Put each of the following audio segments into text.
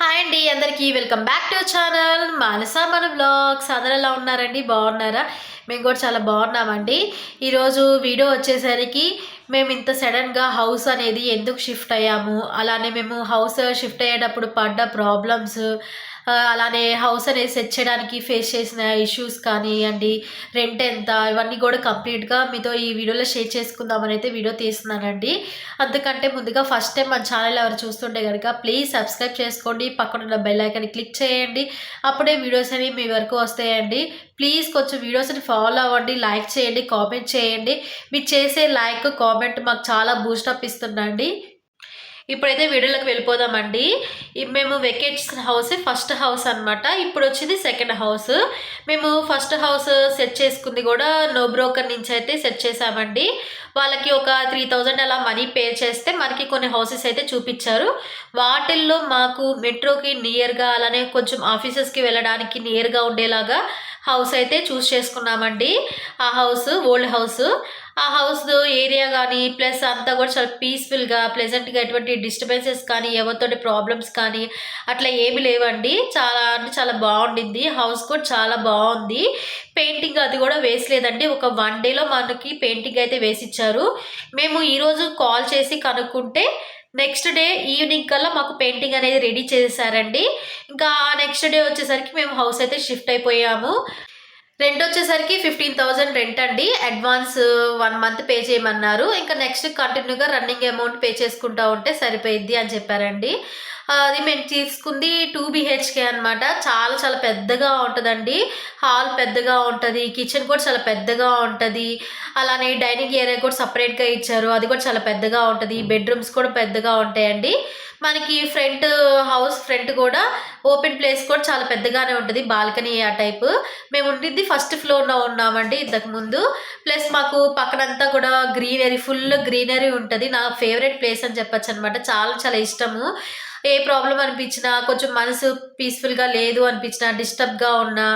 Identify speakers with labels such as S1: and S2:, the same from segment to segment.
S1: Hi అండి అందరికీ welcome back to channel Manasa మన బ్లాగ్స్. అందరూ ఎలా ఉన్నారండి? బాగున్నారా? మేము కూడా చాలా బాగున్నామండి. ఈరోజు వీడియో వచ్చేసరికి మేము ఇంత సడన్గా హౌస్ అనేది ఎందుకు షిఫ్ట్ అయ్యాము? అలానే మేము హౌస్ షిఫ్ట్ అయ్యేటప్పుడు పడ్డ ప్రాబ్లమ్స్ అలానే హౌస్ అనేది సెట్ చేయడానికి ఫేస్ చేసిన ఇష్యూస్ కానివ్వండి రెంట్ ఎంత ఇవన్నీ కూడా కంప్లీట్గా మీతో ఈ వీడియోలో షేర్ చేసుకుందామని అయితే వీడియో తీస్తున్నానండి. అందుకంటే ముందుగా ఫస్ట్ టైం మన ఛానల్ ఎవరు చూస్తుంటే కనుక ప్లీజ్ సబ్స్క్రైబ్ చేసుకోండి. పక్కన ఉన్న బెల్ ఐకాన్ని క్లిక్ చేయండి. అప్పుడే వీడియోస్ అనేవి మీ వరకు వస్తాయండి. ప్లీజ్ కొంచెం వీడియోస్ని ఫాలో అవ్వండి. లైక్ చేయండి కామెంట్ చేయండి. మీరు చేసే లైక్ కామెంట్ మాకు చాలా బూస్టప్ ఇస్తుందండి. ఇప్పుడైతే వీడియోలోకి వెళ్ళిపోదామండి. మేము వెకేట్స్ హౌస్ ఫస్ట్ హౌస్ అన్నమాట. ఇప్పుడు వచ్చింది సెకండ్ హౌస్ మేము ఫస్ట్ హౌస్ సెట్ చేసుకుంది కూడా నో బ్రోకర్ నుంచి అయితే సెట్ చేసామండి వాళ్ళకి ఒక త్రీ థౌజండ్ అలా మనీ పే చేస్తే మనకి కొన్ని హౌసెస్ అయితే చూపించారు. వాటిల్లో మాకు మెట్రోకి నియర్గా అలానే కొంచెం ఆఫీసెస్కి వెళ్ళడానికి నియర్గా ఉండేలాగా హౌస్ అయితే చూస్ చేసుకున్నామండి. ఆ హౌస్ ఓల్డ్ హౌస్ ఆ హౌస్ ఏరియా కానీ ప్లస్ అంతా కూడా చాలా పీస్ఫుల్గా ప్లెజెంట్గా ఎటువంటి డిస్టర్బెన్సెస్ కానీ ఎవరితోటి ప్రాబ్లమ్స్ కానీ అట్లా ఏమి లేవండి. చాలా అంటే చాలా బాగుండింది. హౌస్ కూడా చాలా బాగుంది. పెయింటింగ్ అది కూడా వేసలేదండి. ఒక వన్ డేలో మనకి పెయింటింగ్ అయితే వేసిచ్చారు. మేము ఈరోజు కాల్ చేసి కనుక్కుంటే నెక్స్ట్ డే ఈవినింగ్ కల్లా మాకు పెయింటింగ్ అనేది రెడీ చేశారండి. ఇంకా నెక్స్ట్ డే వచ్చేసరికి మేము హౌస్ అయితే షిఫ్ట్ అయిపోయాము. రెంట్ వచ్చేసరికి ఫిఫ్టీన్ థౌజండ్ రెంట్ అండి. అడ్వాన్స్ వన్ మంత్ పే చేయమన్నారు. ఇంకా నెక్స్ట్ కంటిన్యూగా రన్నింగ్ అమౌంట్ పే చేసుకుంటా ఉంటే సరిపోయిద్ది అని చెప్పారండి. అది మేము తీసుకుంది టూ బిహెచ్కే అనమాట చాలా చాలా పెద్దగా ఉంటుందండి. హాల్ పెద్దగా ఉంటుంది. కిచెన్ కూడా చాలా పెద్దగా ఉంటుంది. అలానే డైనింగ్ ఏరియా కూడా సపరేట్గా ఇచ్చారు. అది కూడా చాలా పెద్దగా ఉంటుంది. బెడ్రూమ్స్ కూడా పెద్దగా ఉంటాయండి. మనకి ఫ్రంట్ హౌస్ ఫ్రంట్ కూడా ఓపెన్ ప్లేస్ కూడా చాలా పెద్దగానే ఉంటుంది. బాల్కనీ ఆ టైప్. మేము ఉండింది ఫస్ట్ ఫ్లోర్లో ఉన్నామండి ఇంతకు ముందు. ప్లస్ మాకు పక్కనంతా కూడా గ్రీనరీ ఫుల్ గ్రీనరీ ఉంటుంది. నా ఫేవరెట్ ప్లేస్ అని చెప్పొచ్చు అనమాట చాలా చాలా ఇష్టము. ఏ ప్రాబ్లం అనిపించినా కొంచెం మనసు పీస్ఫుల్గా లేదు అనిపించినా డిస్టర్బ్గా ఉన్నా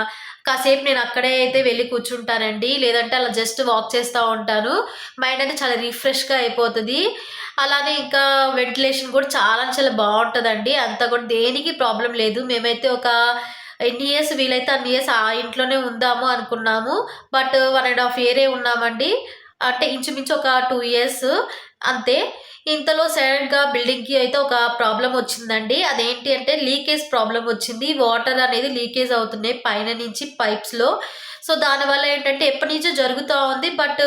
S1: కాసేపు నేను అక్కడే అయితే వెళ్ళి కూర్చుంటానండి. లేదంటే అలా జస్ట్ వాక్ చేస్తూ ఉంటాను. మైండ్ అనేది చాలా రిఫ్రెష్గా అయిపోతుంది. అలానే ఇంకా వెంటిలేషన్ కూడా చాలా చాలా బాగుంటుందండి. అంతా కూడా దేనికి ప్రాబ్లం లేదు. మేమైతే ఒక ఎన్ని ఇయర్స్ వీలైతే అన్ని ఇయర్స్ ఆ ఇంట్లోనే ఉందాము అనుకున్నాము. బట్ వన్ అండ్ హాఫ్ ఇయరే ఉన్నామండి. అంటే ఇంచుమించు ఒక టూ ఇయర్స్ అంతే. ఇంతలో సడన్గా బిల్డింగ్కి అయితే ఒక ప్రాబ్లం వచ్చిందండి. అదేంటి అంటే లీకేజ్ ప్రాబ్లం వచ్చింది. వాటర్ అనేది లీకేజ్ అవుతున్నాయి పైన నుంచి పైప్స్లో సో దానివల్ల ఏంటంటే ఎప్పటి నుంచో జరుగుతూ ఉంది. బట్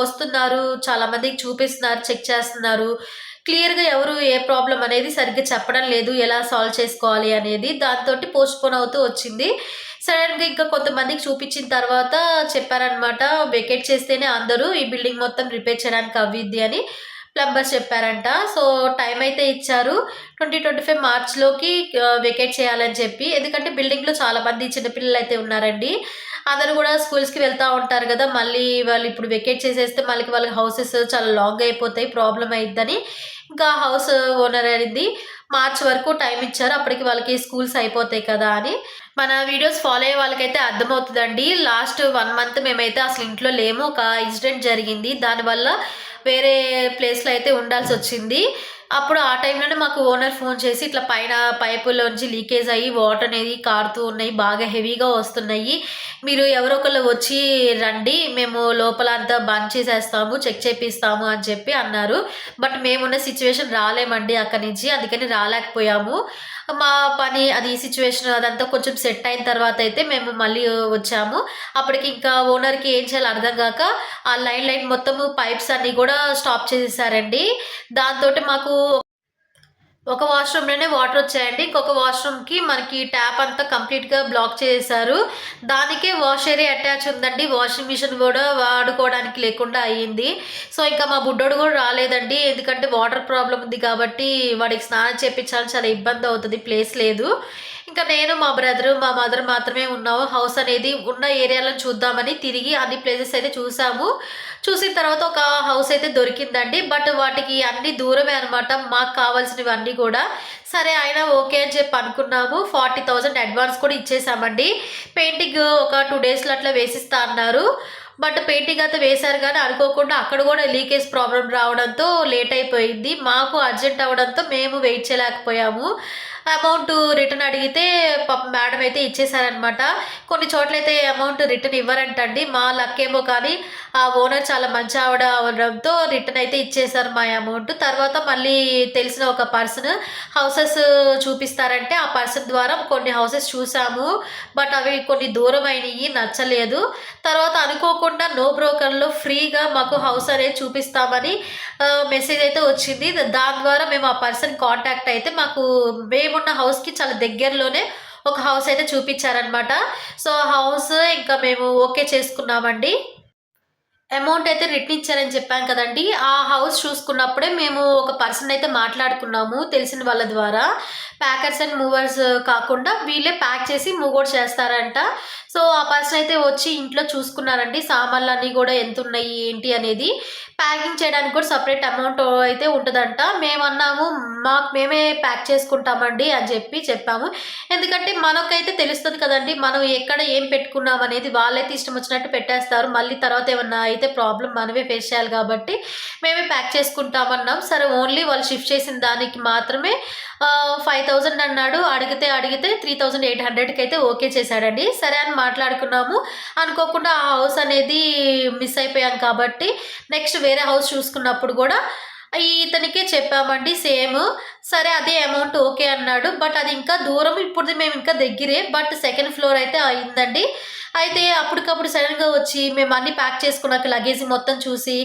S1: వస్తున్నారు. చాలామందికి చూపిస్తున్నారు చెక్ చేస్తున్నారు. క్లియర్గా ఎవరు ఏ ప్రాబ్లం అనేది సరిగ్గా చెప్పడం లేదు. ఎలా సాల్వ్ చేసుకోవాలి అనేది దాంతో పోస్ట్పోన్ అవుతూ వచ్చింది. సడన్గా ఇంకా కొంతమందికి చూపించిన తర్వాత చెప్పారనమాట వెకేట్ చేస్తేనే అందరూ ఈ బిల్డింగ్ మొత్తం రిపేర్ చేయడానికి అవ్విద్ది అని ప్లంబర్స్ చెప్పారంట. సో టైం అయితే ఇచ్చారు. ట్వంటీ ట్వంటీ ఫైవ్ మార్చ్లోకి వెకేట్ చేయాలని చెప్పి. ఎందుకంటే బిల్డింగ్లో చాలామంది చిన్నపిల్లలు అయితే ఉన్నారండి. అందరూ కూడా స్కూల్స్కి వెళ్తూ ఉంటారు కదా మళ్ళీ వాళ్ళు ఇప్పుడు వెకేట్ చేసేస్తే మళ్ళీ వాళ్ళకి హౌసెస్ చాలా లాంగ్ అయిపోతాయి ప్రాబ్లం అయిద్దని ఇంకా హౌస్ ఓనర్ అనేది మార్చ్ వరకు టైం ఇచ్చారు అప్పటికి వాళ్ళకి స్కూల్స్ అయిపోతాయి కదా అని. మన వీడియోస్ ఫాలో అయ్యే వాళ్ళకైతే అర్థమవుతుందండి. లాస్ట్ వన్ మంత్ మేమైతే అసలు ఇంట్లో లేము. ఒక ఇన్సిడెంట్ జరిగింది. దానివల్ల వేరే ప్లేస్లో అయితే ఉండాల్సి వచ్చింది. అప్పుడు ఆ టైంలోనే మాకు ఓనర్ ఫోన్ చేసి ఇట్లా పైన పైపులోంచి లీకేజ్ అయ్యి వాటర్ అనేది కారుతూ ఉన్నాయి బాగా హెవీగా వస్తున్నాయి. మీరు ఎవరో ఒకళ్ళు వచ్చి రండి మేము లోపల అంతా బంద్ చేసేస్తాము చెక్ చేపిస్తాము అని చెప్పి అన్నారు. బట్ మేమున్న సిచ్యువేషన్ రాలేమండి అక్కడి నుంచి అందుకని రాలేకపోయాము. మా పని అది సిచ్యువేషన్ అదంతా కొంచెం సెట్ అయిన తర్వాత అయితే మేము మళ్ళీ వచ్చాము. అప్పటికి ఇంకా ఓనర్కి ఏం చేయాలో అర్థం కాక ఆ లైన్ లైన్ మొత్తము పైప్స్ అన్నీ కూడా స్టాప్ చేసేసారండి. దాంతో మాకు ఒక వాష్రూమ్లోనే వాటర్ వచ్చాయండి. ఇంకొక వాష్రూమ్కి మనకి ట్యాప్ అంతా కంప్లీట్గా బ్లాక్ చేశారు దానికే వాష్ ఏరియా అటాచ్ ఉందండి. వాషింగ్ మిషన్ కూడా వాడుకోవడానికి లేకుండా అయ్యింది. సో ఇంకా మా బుడ్డోడు కూడా రాలేదండి. ఎందుకంటే వాటర్ ప్రాబ్లం ఉంది కాబట్టి వాడికి స్నానం చేయించాలని చాలా ఇబ్బంది అవుతుంది. ప్లేస్ లేదు. ఇంకా నేను మా బ్రదర్ మా మదర్ మాత్రమే ఉన్నాము. హౌస్ అనేది ఉన్న ఏరియాలో చూద్దామని తిరిగి అన్ని ప్లేసెస్ అయితే చూసాము. చూసిన తర్వాత ఒక హౌస్ అయితే దొరికిందండి. బట్ వాటికి అన్ని దూరమే అనమాట మాకు కావాల్సినవి అన్నీ కూడా సరే అయినా ఓకే అని చెప్పి అనుకున్నాము. ఫార్టీ థౌజండ్ అడ్వాన్స్ కూడా ఇచ్చేసామండి. పెయింటింగ్ ఒక టూ డేస్లో అట్లా వేసిస్తా అన్నారు. బట్ పెయింటింగ్ అయితే వేశారు కానీ అనుకోకుండా అక్కడ కూడా లీకేజ్ ప్రాబ్లం రావడంతో లేట్ అయిపోయింది. మాకు అర్జెంట్ అవ్వడంతో మేము వెయిట్ చేయలేకపోయాము. అమౌంట్ రిటర్న్ అడిగితే మేడం అయితే ఇచ్చేసారనమాట కొన్ని చోట్ల అయితే అమౌంట్ రిటర్న్ ఇవ్వరంటండి. మా లక్ ఏమో కానీ ఆ ఓనర్ చాలా మంచి ఆవిడ అవడంతో రిటర్న్ అయితే ఇచ్చేసారు మా అమౌంట్. తర్వాత మళ్ళీ తెలిసిన ఒక పర్సన్ హౌసెస్ చూపిస్తారంటే ఆ పర్సన్ ద్వారా కొన్ని హౌసెస్ చూసాము. బట్ అవి కొన్ని దూరం అయినవి నచ్చలేదు. తర్వాత అనుకోకుండా నో బ్రోకర్లో ఫ్రీగా మాకు హౌస్ అనేది చూపిస్తామని మెసేజ్ అయితే వచ్చింది. దాని ద్వారా మేము ఆ పర్సన్ కాంటాక్ట్ అయితే మాకు మేము హౌస్ హౌస్కి చాలా దగ్గరలోనే ఒక హౌస్ అయితే చూపించారనమాట సో హౌస్ ఇంకా మేము ఓకే చేసుకున్నామండి. అమౌంట్ అయితే రిటర్న్ ఇచ్చారని చెప్పాం కదండి. ఆ హౌస్ చూసుకున్నప్పుడే మేము ఒక పర్సన్ అయితే మాట్లాడుకున్నాము తెలిసిన వాళ్ళ ద్వారా. ప్యాకర్స్ అండ్ మూవర్స్ కాకుండా వీళ్ళే ప్యాక్ చేసి మూవ్ కూడా చేస్తారంట. సో ఆ పర్సన్ అయితే వచ్చి ఇంట్లో చూసుకున్నారండి. సామాన్లు అన్నీ కూడా ఎంత ఉన్నాయి ఏంటి అనేది. ప్యాకింగ్ చేయడానికి కూడా సపరేట్ అమౌంట్ అయితే ఉంటుందంట. మేము అన్నాము మాకు మేమే ప్యాక్ చేసుకుంటామండి అని చెప్పి చెప్పాము. ఎందుకంటే మనకైతే తెలుస్తుంది కదండి మనం ఎక్కడ ఏం పెట్టుకున్నాం అనేది వాళ్ళైతే ఇష్టం వచ్చినట్టు పెట్టేస్తారు. మళ్ళీ తర్వాత ఏమన్నా అయితే ప్రాబ్లం మనమే ఫేస్ చేయాలి కాబట్టి మేమే ప్యాక్ చేసుకుంటామన్నాం. సరే ఓన్లీ వాళ్ళు షిఫ్ట్ చేసిన దానికి మాత్రమే ఫైవ్ థౌజండ్ అన్నాడు. అడిగితే అడిగితే త్రీ థౌజండ్ ఎయిట్ హండ్రెడ్కి అయితే ఓకే చేశాడండి. సరే అని మాట్లాడుకున్నాము. అనుకోకుండా ఆ హౌస్ అనేది మిస్ అయిపోయాం కాబట్టి నెక్స్ట్ వేరే హౌస్ చూసుకున్నప్పుడు కూడా ఇతనికే చెప్పామండి సేమ్ సరే అదే అమౌంట్ ఓకే అన్నాడు. బట్ అది ఇంకా దూరం ఇప్పుడు మేము ఇంకా దగ్గరే. బట్ సెకండ్ ఫ్లోర్ అయితే అయిందండి. అయితే అప్పటికప్పుడు సడన్గా వచ్చి మేము అన్నీ ప్యాక్ చేసుకున్నాక లగేజ్ మొత్తం చూసి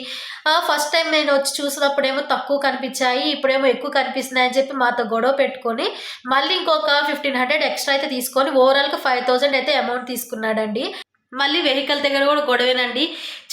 S1: ఫస్ట్ టైం నేను వచ్చి చూసినప్పుడేమో తక్కువ కనిపించాయి ఇప్పుడేమో ఎక్కువ కనిపిస్తున్నాయి అని చెప్పి మాతో గొడవ పెట్టుకొని మళ్ళీ ఇంకొక ఫిఫ్టీన్ హండ్రెడ్ ఎక్స్ట్రా అయితే తీసుకొని ఓవరాల్గా ఫైవ్ థౌజండ్ అయితే అమౌంట్ తీసుకున్నాడండి. మళ్ళీ వెహికల్ దగ్గర కూడా గొడవేనండి.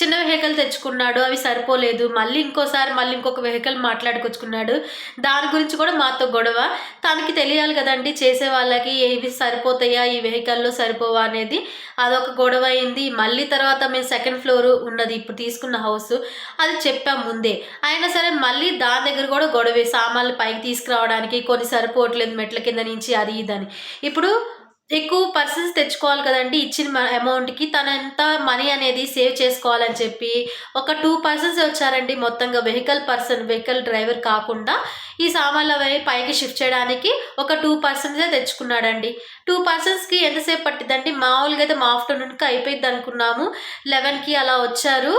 S1: చిన్న వెహికల్ తెచ్చుకున్నాడు అవి సరిపోలేదు. మళ్ళీ ఇంకోసారి మళ్ళీ ఇంకొక వెహికల్ మాట్లాడుకొచ్చుకున్నాడు. దాని గురించి కూడా మాతో గొడవ. తనకి తెలియాలి కదండి చేసే వాళ్ళకి ఏవి సరిపోతాయా ఈ వెహికల్లో సరిపోవా అనేది. అదొక గొడవ అయింది. మళ్ళీ తర్వాత మేము సెకండ్ ఫ్లోర్ ఉన్నది ఇప్పుడు తీసుకున్న హౌస్. అది చెప్పాం ముందే. అయినా సరే మళ్ళీ దాని దగ్గర కూడా గొడవే. సామాన్లు పైకి తీసుకురావడానికి కొన్ని సరిపోవట్లేదు మెట్ల కింద నుంచి అది ఇదని ఇప్పుడు ఎక్కువ పర్సన్స్ తెచ్చుకోవాలి కదండి ఇచ్చిన అమౌంట్కి తను ఎంత మనీ అనేది సేవ్ చేసుకోవాలని చెప్పి ఒక టూ పర్సన్స్ వచ్చారండి మొత్తంగా వెహికల్ పర్సన్ వెహికల్ డ్రైవర్ కాకుండా ఈ సామాన్లు అవి పైకి షిఫ్ట్ చేయడానికి ఒక టూ పర్సన్సే తెచ్చుకున్నాడండి. టూ పర్సన్స్కి ఎంతసేపు పట్టిందండి మామూలుగా అయితే మా ఆఫ్టర్నూన్కి అయిపోయింది అనుకున్నాము. లెవెన్కి అలా వచ్చారు.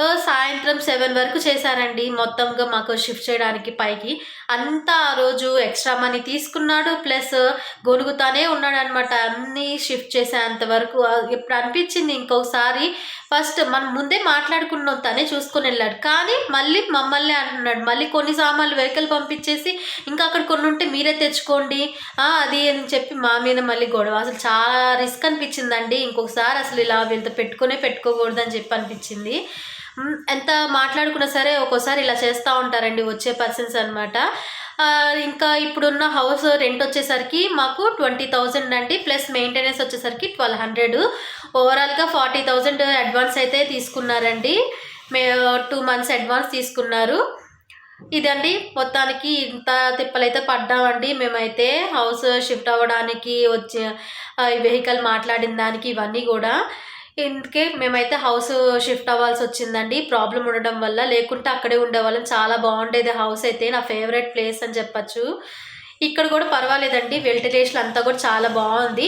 S1: సాయంత్రం సెవెన్ వరకు చేశారండి. మొత్తంగా మాకు షిఫ్ట్ చేయడానికి పైకి. అంతా ఆ రోజు ఎక్స్ట్రా మనీ తీసుకున్నాడు. ప్లస్ గొనుగుతానే ఉన్నాడు అనమాట అన్నీ షిఫ్ట్ చేసేంత వరకు. ఇప్పుడు అనిపించింది ఇంకొకసారి ఫస్ట్ మనం ముందే మాట్లాడుకున్నాం తనే చూసుకొని వెళ్ళాడు. కానీ మళ్ళీ మమ్మల్ని అంటున్నాడు. మళ్ళీ కొన్ని సామాన్లు వెహికల్ పంపించేసి ఇంకా అక్కడ కొన్ని ఉంటే మీరే తెచ్చుకోండి. అది అని చెప్పి మా మీద మళ్ళీ గొడవ. అసలు చాలా రిస్క్ అనిపించిందండి. ఇంకొకసారి అసలు ఇలా వీళ్ళతో పెట్టుకునే పెట్టుకోకూడదు అని చెప్పి అనిపించింది. Hmm. ఎంత మాట్లాడుకున్నా సరే ఒక్కోసారి ఇలా చేస్తూ ఉంటారండి వచ్చే పర్సన్స్ అనమాట ఇంకా ఇప్పుడున్న హౌస్ రెంట్ వచ్చేసరికి మాకు ట్వంటీ థౌజండ్ అండి ప్లస్ మెయింటెనెన్స్ వచ్చేసరికి ట్వెల్వ్ హండ్రెడ్ ఓవరాల్గా ఫార్టీ థౌజండ్ అడ్వాన్స్ అయితే తీసుకున్నారండి. మే టూ మంత్స్ అడ్వాన్స్ తీసుకున్నారు. ఇదండి మొత్తానికి ఇంత తిప్పలైతే పడ్డామండి. మేమైతే హౌస్ షిఫ్ట్ అవ్వడానికి వచ్చే వెహికల్ మాట్లాడిన దానికి ఇవన్నీ కూడా. ఇందుకే మేమైతే హౌస్ షిఫ్ట్ అవ్వాల్సి వచ్చిందండి ప్రాబ్లం ఉండడం వల్ల లేకుంటే అక్కడే ఉండేవాళ్ళం. చాలా బాగుండేది హౌస్ అయితే నా ఫేవరెట్ ప్లేస్ అని చెప్పచ్చు. ఇక్కడ కూడా పర్వాలేదండి. వెంటిలేషన్ అంతా కూడా చాలా బాగుంది.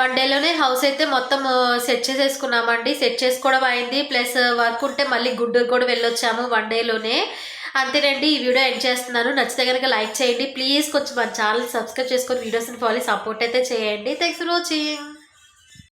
S1: వన్ డేలోనే హౌస్ అయితే మొత్తం సెట్ చేసేసుకున్నామండి. సెట్ చేసుకోవడం అయింది. ప్లస్ వర్క్ ఉంటే మళ్ళీ గుడ్డూరు కూడా వెళ్ళొచ్చాము వన్ డేలోనే. అంతేనండి. ఈ వీడియో ఎండ్ చేస్తున్నాను. నచ్చితే కనుక లైక్ చేయండి. ప్లీజ్ కొంచెం మన ఛానల్ సబ్స్క్రైబ్ చేసుకొని వీడియోస్ని ఫాలో సపోర్ట్ అయితే చేయండి. Thanks for watching.